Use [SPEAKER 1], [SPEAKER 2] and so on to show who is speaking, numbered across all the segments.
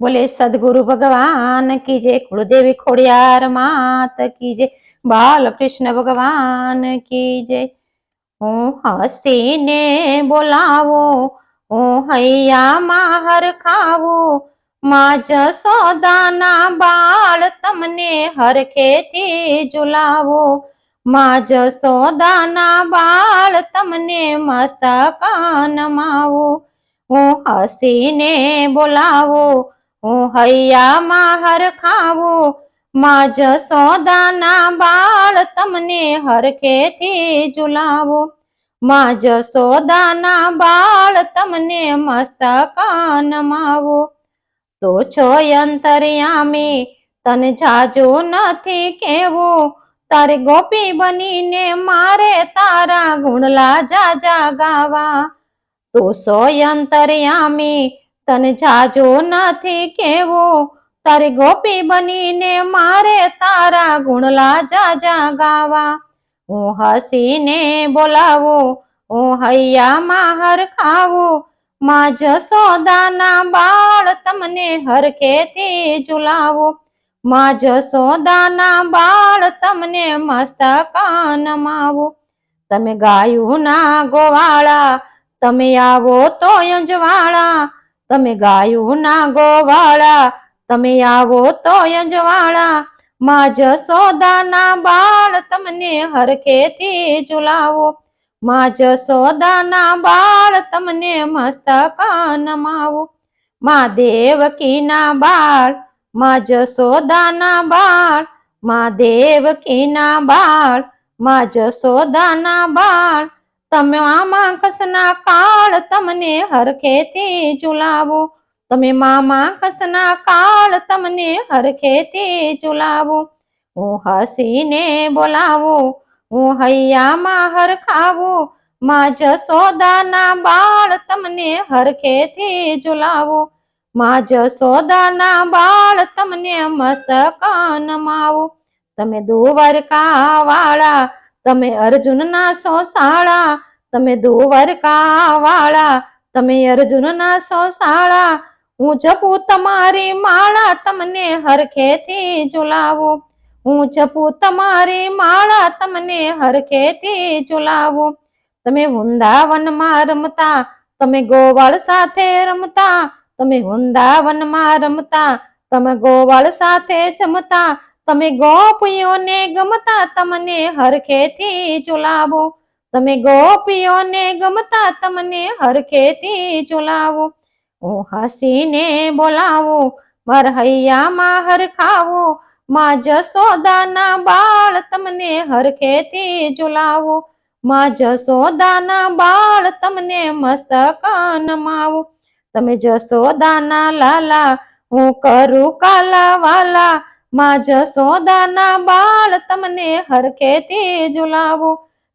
[SPEAKER 1] બોલે, સદગુરુ ભગવાન કી જય, કુળદેવી ખોડિયાર માત કી જય, બાલકૃષ્ણ ભગવાન કી જય. હું હસીને બોલાવો, હું હૈયામાં હરખાવું, માં જસોદાના બાળ તમને હરખેથી ઝુલાવો. માં જસોદાના બાળ તમને મસ્તકાન માવું હું હસીને બોલાવો હું હૈયામાં હરખાવું માં જસોદાના બાળ તમને હરખેથી ઝુલાવો. માં જસોદાના બાળ તમને મસ્તકાન માવો. તો છો અંતર્યામી, તને જાજો નથી કેવું. તારે ગોપી બનીને મારે તારા ગુણલા જાજા ગાવા. તો સો અંતર્યામી તને જાજો નથી કેવો. તારે ગોપી બનીને મારે તારા ગુણલા જાજા ગાવા. હું હસીને બોલાવું, હું હૈયામાં હરખાવું. માં જસોદાના બાળ તમને હરખેથી ઝુલાવો. માં જસોદાના બાળ તમને મસ્તકાન માવું. તમે ગાયું ના ગોવાળા, તમે આવો તો અંજવાળા તમે ગાયું ના ગોવાળા, તમે આવો તો અંજવાળા માં જસોદાના બાળ તમને હરખેથી ઝુલાવો. માં જસોદાના બાળ તમને મસ્તક નમાવો માં દેવકીના બાળમાં જસોદાના બાળ, માં દેવકીના બાળમાં જસોદાના બાળ તમે આમાં કસના કાળ તમને હરખેથી ઝુલાવો. તમે મામા કસના કાળ તમને હરખેથી ઝુલાવો. હું હસીને બોલાવો, હું હૈયામાં હરખાવો માં જસોદાના બાળ તમને હરખેથી ઝુલાવો. માં જસોદાના બાળ તમને મસ્તક માવો તમે દ્વારકા વાળા તમે અર્જુનના સોસાળા, તમે દ્વારકા વાળા તમે અર્જુનના સોસાળા, હું જપું તમારી માળા, તમને હરખેથી ઝુલાવો. હું જપું તમારી માળા, તમને હરખેથી ઝુલાવું. તમે વૃંદાવનમાં રમતા, તમે ગોવાળ સાથે રમતા, તમે વૃંદાવનમાં રમતા, તમે ગોવાળ સાથે જમતા તમે ગોપીઓને ગમતા તમને હરખેથી ઝુલાવો તમે ગોપીઓને ગમતા તમને હરખેથી ઝુલાવો હું હસીને બોલાવો માર હૈયામાં હરખાવો. માં જસોદાના બાળ તમને હરખેથી ઝુલાવો માં જસોદાના બાળ તમને મસ્તક નમાવો. તમે જસોદાના લાલા, હું કરું કાલા વાલા માં જસોદાના બાળ તમને હરખેથી ઝુલાવો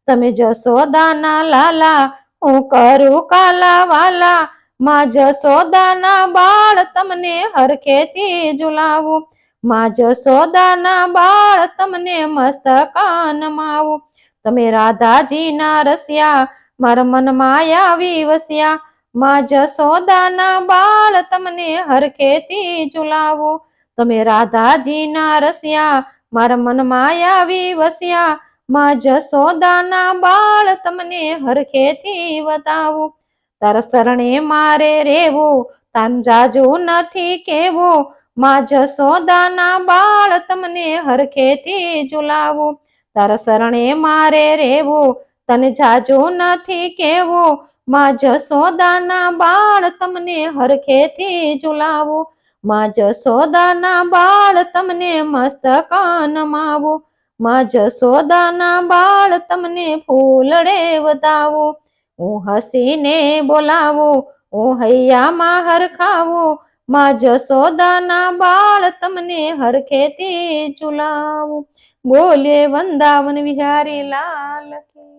[SPEAKER 1] તમે જસોદાના લાલા, હું કરું કાલા વાલા. માં જસોદાના બાળ તમને હરખેથી ઝુલાવું માં જસોદાના બાળ તમને મસ્તકાન માવો. તમે રાધાજીના રસ્યા, મારા મનમાં આવી વસ્યા. માં જસોદાના બાળ તમને હરખેથી ઝુલાવો તમે રાધાજીના રસ્યા, મારા મનમાં આવી વસ્યા માં જસોદાના બાળ તમને હરખેથી બતાવું તારા શરણે મારે રેવું તાન જાજુ નથી કેવું માં જસોદાના બાળ તમને હરખેથી ઝુલાવું. તારા શરણે મારે રેવું તને જાજુ નથી કેવું માં જસોદાના બાળ તમને હરખેથી ઝુલાવું. માં જશોદાના બાળ તમને મસ્તકાન માવો. માં જશોદાના બાળ તમને ફૂલડે વધાવો હું હસીને બોલાવો, હું હૈયામાં હરખાવો. માં જશોદાના બાળ તમને હરખેથી ચુલાવો બોલે વંદાવન વિહારી લાલ કી